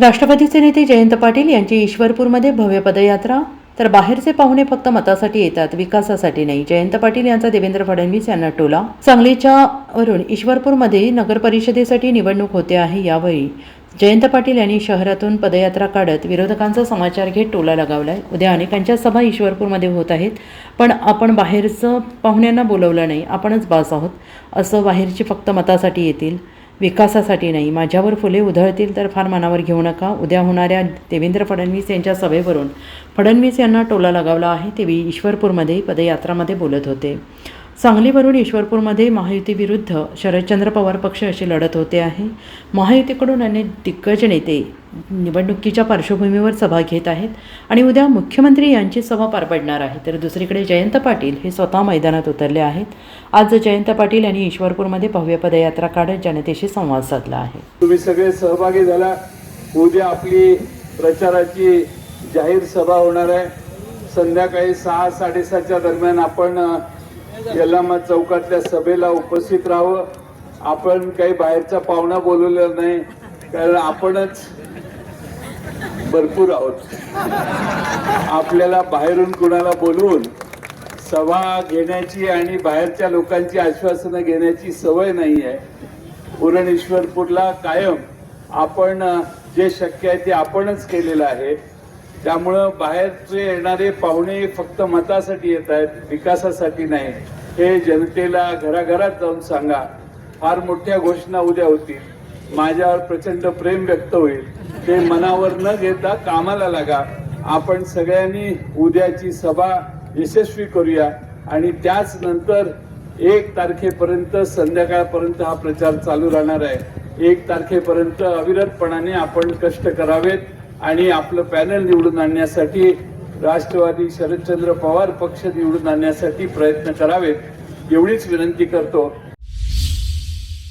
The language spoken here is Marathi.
राष्ट्रवादीचे नेते जयंत पाटील यांची ईश्वरपूरमध्ये भव्य पदयात्रा. तर बाहेरचे पाहुणे फक्त मतासाठी येतात विकासासाठी नाही. जयंत पाटील यांचा देवेंद्र फडणवीस यांना टोला. सांगलीच्या वरून ईश्वरपूरमध्ये नगर परिषदेसाठी निवडणूक होते आहे यावेळी. जयंत पाटील यांनी शहरातून पदयात्रा काढत विरोधकांचा समाचार घेत टोला लगावलाय. उद्या अनेकांच्या सभा ईश्वरपूरमध्ये होत आहेत. पण आपण बाहेरचं पाहुण्यांना बोलवलं नाही. आपणच बास आहोत. असं बाहेरची फक्त मतासाठी येतील. विकासासाठी नाही. माझ्यावर फुले उधळतील तर फार मनावर घेऊ नका. उद्या होणाऱ्या देवेंद्र फडणवीस यांच्या सभेवरून फडणवीस यांना टोला लगावला आहे. ते ईश्वरपूरमध्ये पदयात्रामध्ये बोलत होते. सांगलीवरून ईश्वरपूरमध्ये महायुतीविरुद्ध शरदचंद्र पवार पक्ष अशी लढत होते आहे. महायुतीकडून अनेक दिग्गज नेते निवडणुकीच्या पार्श्वभूमीवर सभा घेत आहेत आणि उद्या मुख्यमंत्री यांची सभा पार पडणार आहे. तर दुसरीकडे जयंत पाटील हे स्वतः मैदानात उतरले आहेत. आज जयंत पाटील यांनी ईश्वरपूरमध्ये भव्य पदयात्रा काढत जनतेशी संवाद साधला आहे. तुम्ही सगळे सहभागी झाला. उद्या आपली प्रचाराची जाहीर सभा होणार आहे. संध्याकाळी सहा साडेसहाच्या दरम्यान आपण यल्लामा चौकातल्या सभेला उपस्थित राहावं. आपण काही बाहेरचा पाहुणा बोलवलेला नाही कारण आपणच भरपूर आहोत. आपल्याला बाहेरून कुणाला बोलवून सभा घेण्याची आणि बाहेरच्या लोकांची आश्वासनं घेण्याची सवय नाही आहे. पुरणेश्वरपूरला कायम आपण जे शक्य आहे ते आपणच केलेलं आहे. त्यामुळं बाहेरचे येणारे पाहुणे फक्त मतासाठी येत आहेत विकासासाठी नाही. हे जनतेला घराघरात जाऊन सांगा. फार मोठ्या घोषणा उद्या होतील. माझ्यावर प्रचंड प्रेम व्यक्त होईल. ते मनावर न घेता कामाला लागा. आपण सगळ्यांनी उद्याची सभा यशस्वी करूया. आणि त्याच नंतर एक तारखेपर्यंत संध्याकाळपर्यंत हा प्रचार चालू राहणार आहे. एक तारखेपर्यंत अविरतपणाने आपण कष्ट करावेत. आणि आपलं पॅनल निवडून आणण्यासाठी राष्ट्रवादी शरदचंद्र पवार पक्ष निवडून आणण्यासाठी प्रयत्न करावेत एवढीच विनंती करतो.